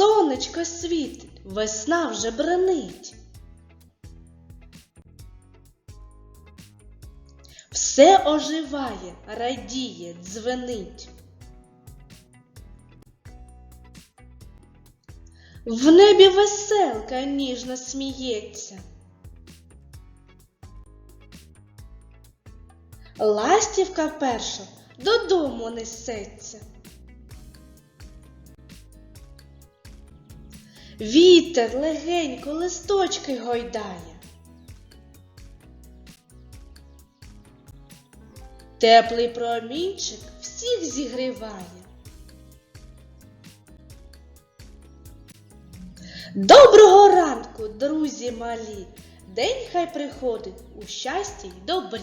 сонечко світить, весна вже бренить. Все оживає, радіє, дзвенить. В небі веселка ніжно сміється. Ластівка перша додому несеться. Вітер легенько листочки гойдає. Теплий промінчик всіх зігріває. Доброго ранку, друзі малі! День хай приходить у щасті й добрі.